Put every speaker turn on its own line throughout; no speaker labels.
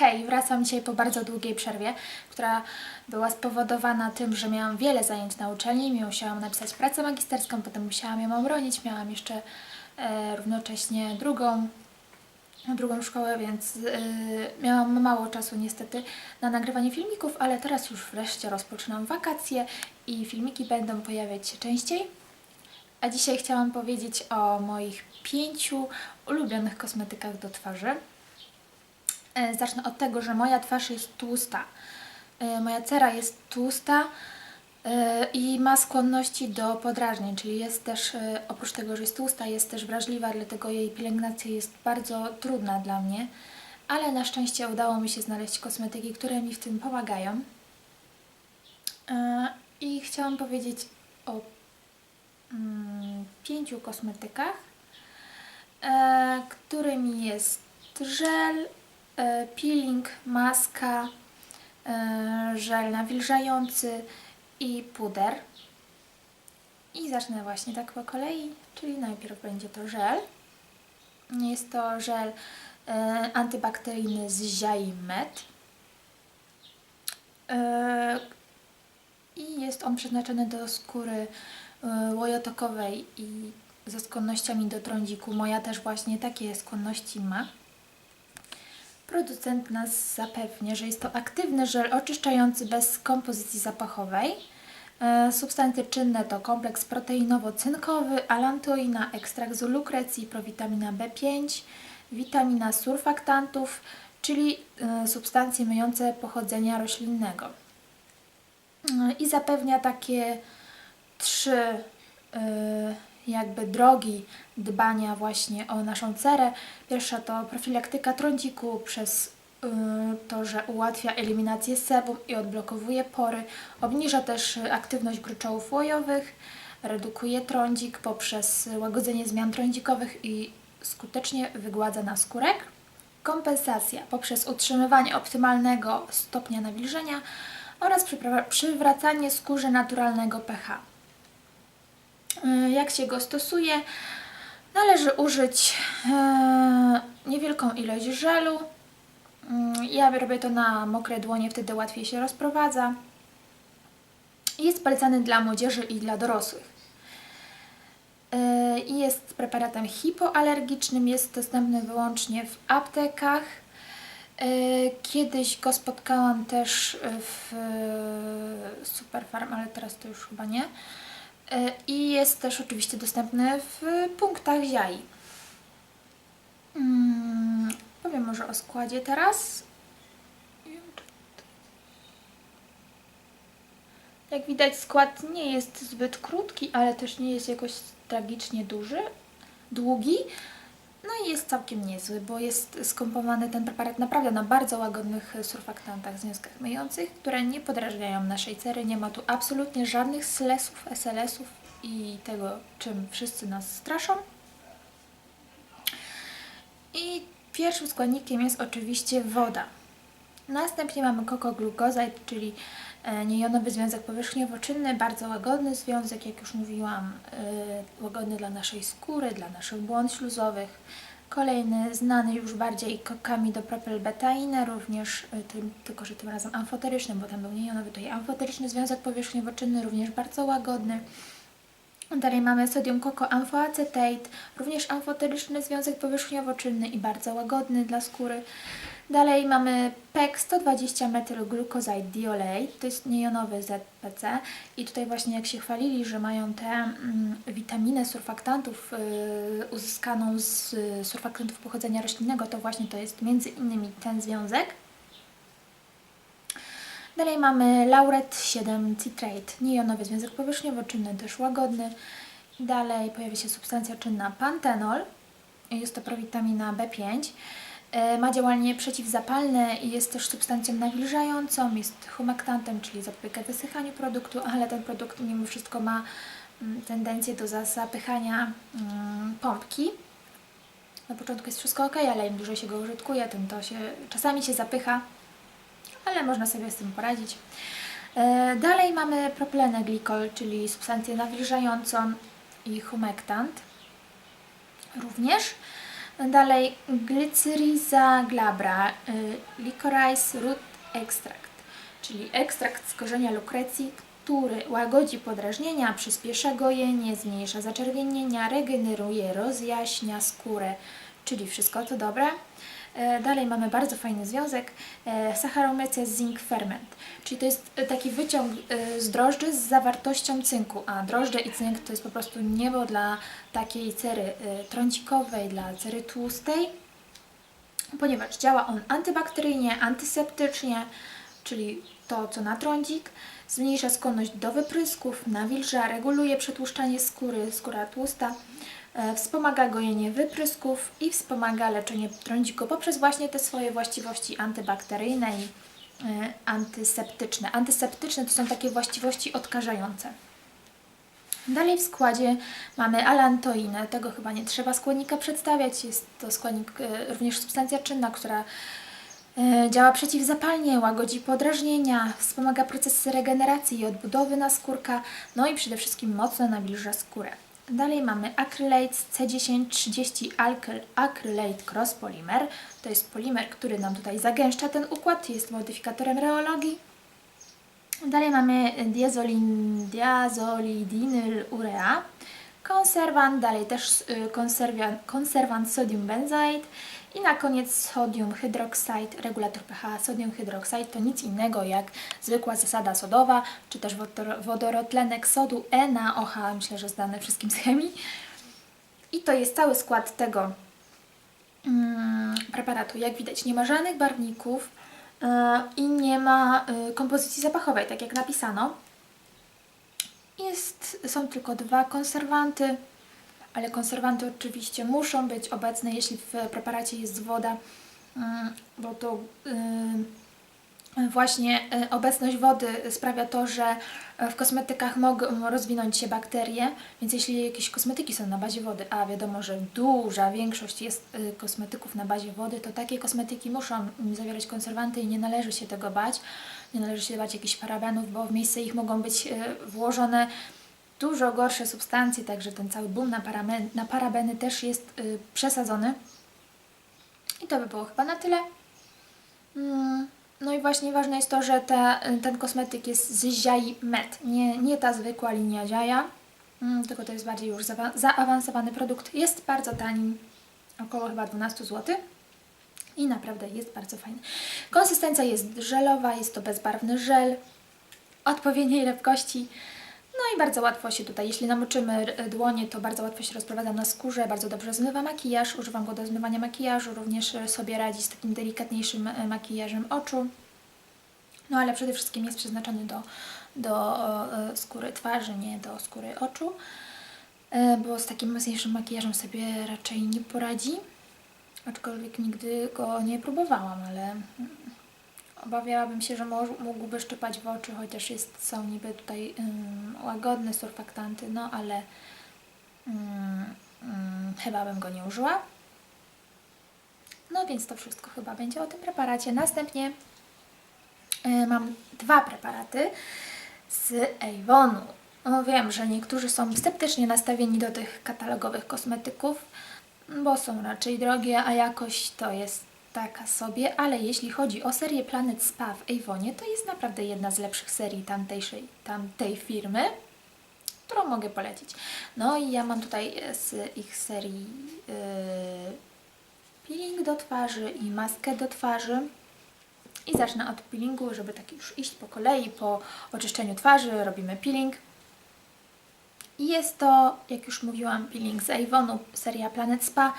Hej, wracam dzisiaj po bardzo długiej przerwie, która była spowodowana tym, że miałam wiele zajęć na uczelni, musiałam napisać pracę magisterską, potem musiałam ją obronić, miałam jeszcze e, równocześnie drugą, drugą szkołę, więc e, miałam mało czasu niestety na nagrywanie filmików, ale teraz już wreszcie rozpoczynam wakacje i filmiki będą pojawiać się częściej. A dzisiaj chciałam powiedzieć o moich pięciu ulubionych kosmetykach do twarzy. E, Zacznę od tego, że moja twarz jest tłusta. E, Moja cera jest tłusta e, i ma skłonności do podrażnień, czyli jest też, oprócz tego, że jest tłusta, jest też wrażliwa, dlatego jej pielęgnacja jest bardzo trudna dla mnie, ale na szczęście udało mi się znaleźć kosmetyki, które mi w tym pomagają. I chciałam powiedzieć o mm, pięciu kosmetykach, którymi jest żel, peeling, maska, e, żel nawilżający i puder. I zacznę właśnie tak po kolei, czyli najpierw będzie to żel. Jest to żel e, antybakteryjny z Ziai. E, I jest on przeznaczony do skóry e, łojotokowej i ze skłonnościami do trądziku. Moja też właśnie takie skłonności ma. Producent nas zapewnia, że jest to aktywny żel oczyszczający bez kompozycji zapachowej. E, Substancje czynne to kompleks proteinowo-cynkowy, alantoina, ekstrakt z lukrecji, prowitamina B5, witamina surfaktantów, czyli e, substancje myjące pochodzenia roślinnego. E, I zapewnia takie trzy jakby drogi dbania właśnie o naszą cerę. Pierwsza to profilaktyka trądziku przez y, to, że ułatwia eliminację sebum i odblokowuje pory. Obniża też y, aktywność gruczołów łojowych, redukuje trądzik poprzez łagodzenie zmian trądzikowych i skutecznie wygładza naskórek. Kompensacja poprzez utrzymywanie optymalnego stopnia nawilżenia oraz przywracanie skórze naturalnego pH. Y, Jak się go stosuje? Należy użyć e, niewielką ilość żelu. Mm, Ja robię to na mokre dłonie, wtedy łatwiej się rozprowadza. Jest polecany dla młodzieży i dla dorosłych. E, jest preparatem hipoalergicznym, jest dostępny wyłącznie w aptekach. E, Kiedyś go spotkałam też w e, Superfarm, ale teraz to już chyba nie. E, I jest też oczywiście dostępny w punktach Ziai. Mm, powiem może o składzie teraz. Jak widać skład nie jest zbyt krótki, ale też nie jest jakoś tragicznie duży, długi. No i jest całkiem niezły, bo jest skompowany ten preparat naprawdę na bardzo łagodnych surfaktantach, związkach myjących, które nie podrażniają naszej cery. Nie ma tu absolutnie żadnych slesów, SLS-ów i tego, czym wszyscy nas straszą. I pierwszym składnikiem jest oczywiście woda. Następnie mamy kokoglukozid, czyli e, niejonowy związek powierzchniowo-czynny, bardzo łagodny związek, jak już mówiłam, e, łagodny dla naszej skóry, dla naszych błąd śluzowych. Kolejny, znany już bardziej kokami do propylbetainę, również e, tym, tylko że tym razem amfoteryczny, bo tam był niejonowy, to amfoteryczny związek powierzchniowo-czynny, również bardzo łagodny. Dalej mamy sodium kokoamfoacetate, również amfoteryczny związek powierzchniowo-czynny i bardzo łagodny dla skóry. Dalej mamy PEC 120 metylglucoside diolate, to jest niejonowy ZPC i tutaj właśnie jak się chwalili, że mają tę mm, witaminę surfaktantów yy, uzyskaną z y, surfaktantów pochodzenia roślinnego, to właśnie to jest między innymi ten związek. Dalej mamy lauret 7 citrate, niejonowy związek powierzchniowo-czynny, też łagodny. Dalej pojawia się substancja czynna pantenol, jest to prowitamina B5. E, Ma działanie przeciwzapalne i jest też substancją nawilżającą, jest humektantem, czyli zapobiega wysychaniu produktu, ale ten produkt mimo wszystko ma mm, tendencję do za- zapychania mm, pompki. Na początku jest wszystko ok, ale im dłużej się go użytkuje, tym to się czasami się zapycha, ale można sobie z tym poradzić. E, Dalej mamy propylenę glikol, czyli substancję nawilżającą i humektant również. Dalej Glycyrrhiza glabra, y, licorice root extract, czyli ekstrakt z korzenia lukrecji, który łagodzi podrażnienia, przyspiesza gojenie, zmniejsza zaczerwienienia, regeneruje, rozjaśnia skórę, czyli wszystko to dobre. E, Dalej mamy bardzo fajny związek e, Saccharomyces zinc ferment, czyli to jest taki wyciąg e, z drożdży z zawartością cynku, a drożdże i cynk to jest po prostu niebo dla takiej cery trącikowej, dla cery tłustej, ponieważ działa on antybakteryjnie, antyseptycznie, czyli to co na trądzik, zmniejsza skłonność do wyprysków, nawilża, reguluje przetłuszczanie skóry, skóra tłusta, wspomaga gojenie wyprysków i wspomaga leczenie trądziku poprzez właśnie te swoje właściwości antybakteryjne i e, antyseptyczne. Antyseptyczne to są takie właściwości odkażające. Dalej w składzie mamy alantoinę. Tego chyba nie trzeba składnika przedstawiać. Jest to składnik, e, również substancja czynna, która e, działa przeciwzapalnie, łagodzi podrażnienia, wspomaga procesy regeneracji i odbudowy naskórka, no i przede wszystkim mocno nawilża skórę. Dalej mamy Acrylate C1030 Alkyl Acrylate Cross Polymer. To jest polimer, który nam tutaj zagęszcza ten układ, jest modyfikatorem reologii. Dalej mamy diazolin, diazolidinyl urea, konserwant, dalej też y, konserwian, konserwant sodium benzoate i na koniec sodium hydroxide, regulator pH. Sodium hydroxide to nic innego jak zwykła zasada sodowa, czy też wodor- wodorotlenek sodu E na OH, myślę, że znany wszystkim z chemii. I to jest cały skład tego mm, preparatu. Jak widać, nie ma żadnych barwników e, i nie ma e, kompozycji zapachowej, tak jak napisano. Jest, są tylko dwa konserwanty, ale konserwanty oczywiście muszą być obecne, jeśli w preparacie jest woda, mm, bo to y, właśnie y, obecność wody sprawia to, że w kosmetykach mogą rozwinąć się bakterie, więc jeśli jakieś kosmetyki są na bazie wody, a wiadomo, że duża większość jest y, kosmetyków na bazie wody, to takie kosmetyki muszą zawierać konserwanty i nie należy się tego bać. Nie należy się bać jakichś parabenów, bo w miejsce ich mogą być włożone dużo gorsze substancje, także ten cały boom na, paraben, na parabeny też jest y, przesadzony. I to by było chyba na tyle. Mm, No i właśnie ważne jest to, że ta, ten kosmetyk jest z Ziai Med, nie, nie ta zwykła linia Ziaja, mm, tylko to jest bardziej już zaawa- zaawansowany produkt. Jest bardzo tani, około chyba 12 zł. I naprawdę jest bardzo fajny. Konsystencja jest żelowa, jest to bezbarwny żel odpowiedniej lepkości. No i bardzo łatwo się tutaj, jeśli namoczymy r- dłonie, to bardzo łatwo się rozprowadza na skórze, bardzo dobrze zmywa makijaż. Używam go do zmywania makijażu, również e, sobie radzi z takim delikatniejszym e, makijażem oczu. No ale przede wszystkim jest przeznaczony do, do e, skóry twarzy, nie do skóry oczu, e, bo z takim mocniejszym makijażem sobie raczej nie poradzi. Aczkolwiek nigdy go nie próbowałam, ale mm, Obawiałabym się, że mógłby szczypać w oczy, chociaż jest, są niby tutaj łagodne surfaktanty, no ale ym, ym, chyba bym go nie użyła. No więc to wszystko chyba będzie o tym preparacie. Następnie y, mam dwa preparaty z Avonu. No wiem, że niektórzy są sceptycznie nastawieni do tych katalogowych kosmetyków, bo są raczej drogie, a jakość to jest taka sobie, ale jeśli chodzi o serię Planet Spa w Avonie, to jest naprawdę jedna z lepszych serii tamtejszej, tamtej firmy, którą mogę polecić. No i ja mam tutaj e, z ich serii yy, peeling do twarzy i maskę do twarzy. I zacznę od peelingu, żeby tak już iść po kolei, po oczyszczeniu twarzy robimy peeling. I jest to, jak już mówiłam, peeling z Avonu, seria Planet Spa.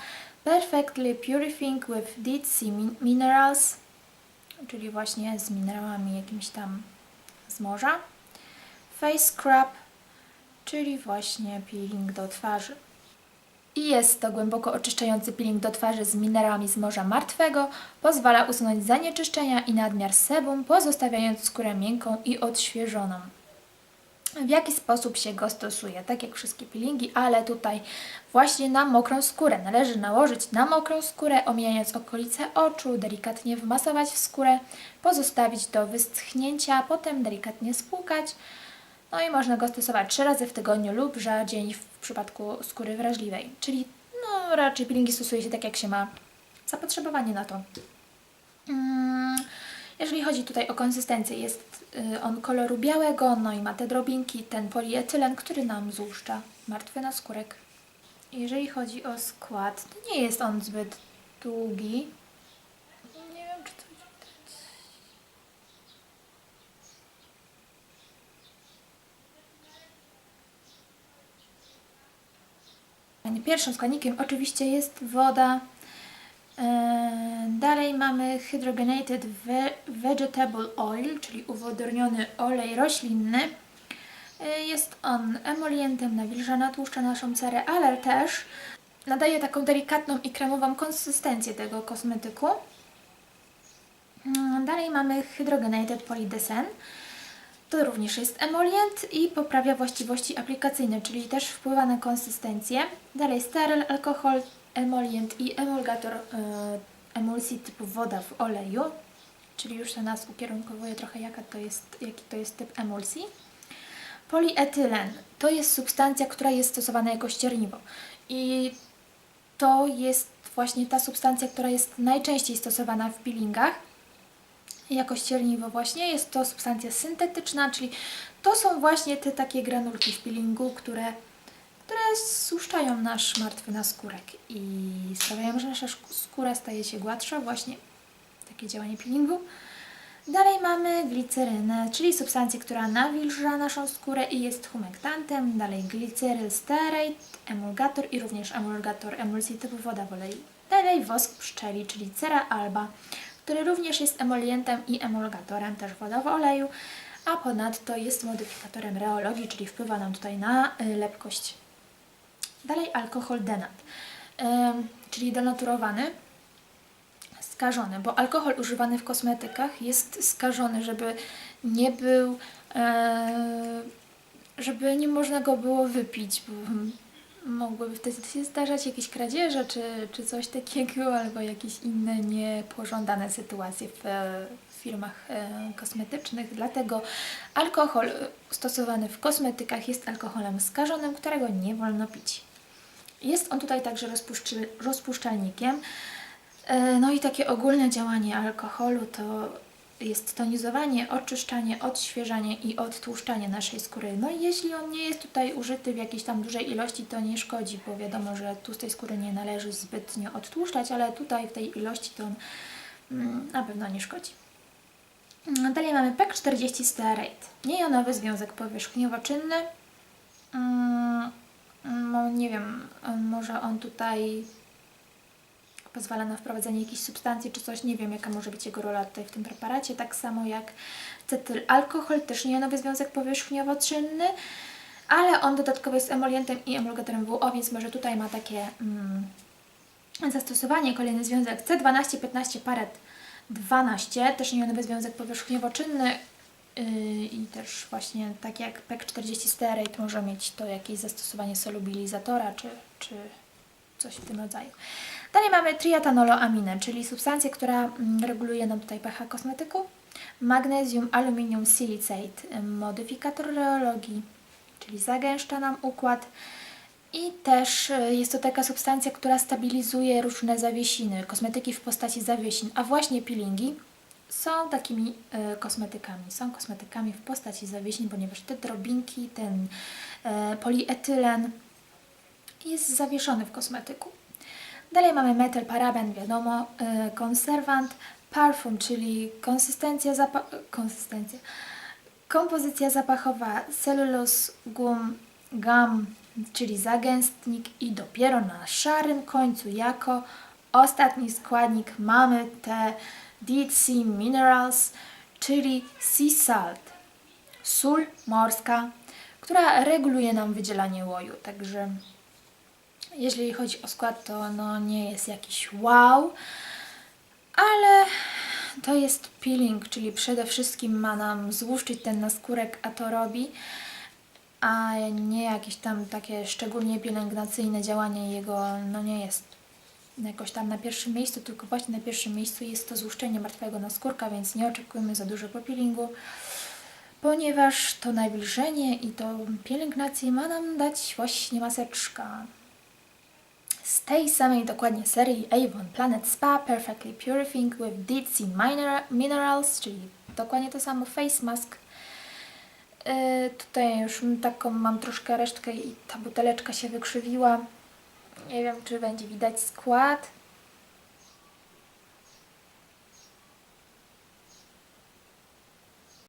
Perfectly Purifying with Dead Sea Min- Minerals, czyli właśnie z minerałami jakimiś tam z morza. Face Scrub, czyli właśnie peeling do twarzy. I jest to głęboko oczyszczający peeling do twarzy z minerałami z Morza Martwego. Pozwala usunąć zanieczyszczenia i nadmiar sebum, pozostawiając skórę miękką i odświeżoną. W jaki sposób się go stosuje? Tak jak wszystkie peelingi, ale tutaj właśnie na mokrą skórę. Należy nałożyć na mokrą skórę, omijając okolice oczu, delikatnie wmasować w skórę, pozostawić do wyschnięcia, potem delikatnie spłukać. No i można go stosować trzy razy w tygodniu lub rzadziej w przypadku skóry wrażliwej. Czyli no, raczej peelingi stosuje się tak, jak się ma zapotrzebowanie na to. Mm, Jeżeli chodzi tutaj o konsystencję, jest on koloru białego, no i ma te drobinki, ten polietylen, który nam złuszcza martwy naskórek. Jeżeli chodzi o skład, to nie jest on zbyt długi. Nie wiem, czy to widać. Pierwszym składnikiem oczywiście jest woda. Eee, Dalej mamy hydrogenated ve- vegetable oil, czyli uwodorniony olej roślinny. Eee, Jest on emolientem, nawilża, natłuszcza naszą cerę, ale też nadaje taką delikatną i kremową konsystencję tego kosmetyku. Mm, Dalej mamy hydrogenated polydesen. To również jest emolient i poprawia właściwości aplikacyjne, czyli też wpływa na konsystencję. Dalej steryl, alkohol, emolient i emulgator e, emulsji typu woda w oleju, czyli już to nas ukierunkowuje trochę jaka to jest, jaki to jest typ emulsji. Polietylen to jest substancja, która jest stosowana jako ścierniwo i to jest właśnie ta substancja, która jest najczęściej stosowana w peelingach jako ścierniwo właśnie. Jest to substancja syntetyczna, czyli to są właśnie te takie granulki w peelingu, które, które złuszczają nasz martwy naskórek i sprawiają, że nasza skóra staje się gładsza. Właśnie takie działanie peelingu. Dalej mamy glicerynę, czyli substancję, która nawilża naszą skórę i jest humektantem. Dalej gliceryl stearate, emulgator i również emulgator emulsji typu woda w oleju. Dalej wosk pszczeli, czyli cera alba, który również jest emolientem i emulgatorem, też woda w oleju, a ponadto jest modyfikatorem reologii, czyli wpływa nam tutaj na y, lepkość. Dalej alkohol denat, czyli denaturowany, skażony, bo alkohol używany w kosmetykach jest skażony, żeby nie był, e, żeby nie można go było wypić, mogłyby wtedy się zdarzać jakieś kradzieże czy, czy coś takiego, albo jakieś inne niepożądane sytuacje w, e, w firmach e, kosmetycznych. Dlatego alkohol stosowany w kosmetykach jest alkoholem skażonym, którego nie wolno pić. Jest on tutaj także rozpuszczalnikiem. E, No i takie ogólne działanie alkoholu to jest tonizowanie, oczyszczanie, odświeżanie i odtłuszczanie naszej skóry. No i jeśli on nie jest tutaj użyty w jakiejś tam dużej ilości, to nie szkodzi, bo wiadomo, że tłustej skóry nie należy zbytnio odtłuszczać, ale tutaj w tej ilości to on mm, na pewno nie szkodzi. Mm, Dalej mamy PEC40 stearate, niejonowy związek powierzchniowo-czynny. No nie wiem, może on tutaj pozwala na wprowadzenie jakiejś substancji czy coś, nie wiem jaka może być jego rola tutaj w tym preparacie, tak samo jak cetylalkohol, też niejonowy związek powierzchniowo-czynny, ale on dodatkowo jest emolientem i emulgatorem WO, więc może tutaj ma takie mm, zastosowanie. Kolejny związek C12-15 paret 12, też niejonowy związek powierzchniowo-czynny i też właśnie tak jak PEC40 stearate może mieć to jakieś zastosowanie solubilizatora czy, czy coś w tym rodzaju. Dalej mamy triatanoloaminę, czyli substancję, która mm, reguluje nam tutaj pH kosmetyku. Magnesium, aluminium, silicate, ym, modyfikator reologii, czyli zagęszcza nam układ. I też y, jest to taka substancja, która stabilizuje różne zawiesiny, kosmetyki w postaci zawiesin, a właśnie peelingi są takimi y, kosmetykami. Są kosmetykami w postaci zawiesin, ponieważ te drobinki, ten y, polietylen jest zawieszony w kosmetyku. Dalej mamy metyl, paraben, wiadomo, y, konserwant, parfum, czyli konsystencja, zapa- konsystencja, kompozycja zapachowa, celulose, gum, gum, czyli zagęstnik i dopiero na szarym końcu jako ostatni składnik mamy te deep sea minerals, czyli sea salt, sól morska, która reguluje nam wydzielanie łoju, także jeżeli chodzi o skład, to no nie jest jakiś wow, ale to jest peeling, czyli przede wszystkim ma nam złuszczyć ten naskórek, a to robi, a nie jakieś tam takie szczególnie pielęgnacyjne działanie jego, no nie jest jakoś tam na pierwszym miejscu, tylko właśnie na pierwszym miejscu jest to złuszczenie martwego naskórka, więc nie oczekujmy za dużo po peelingu, ponieważ to nawilżenie i to pielęgnację ma nam dać właśnie maseczka z tej samej dokładnie serii Avon Planet Spa Perfectly Purifying with Deep Sea Minera- Minerals, czyli dokładnie to samo face mask. Yy, tutaj już taką mam troszkę resztkę i ta buteleczka się wykrzywiła. Nie wiem, czy będzie widać skład.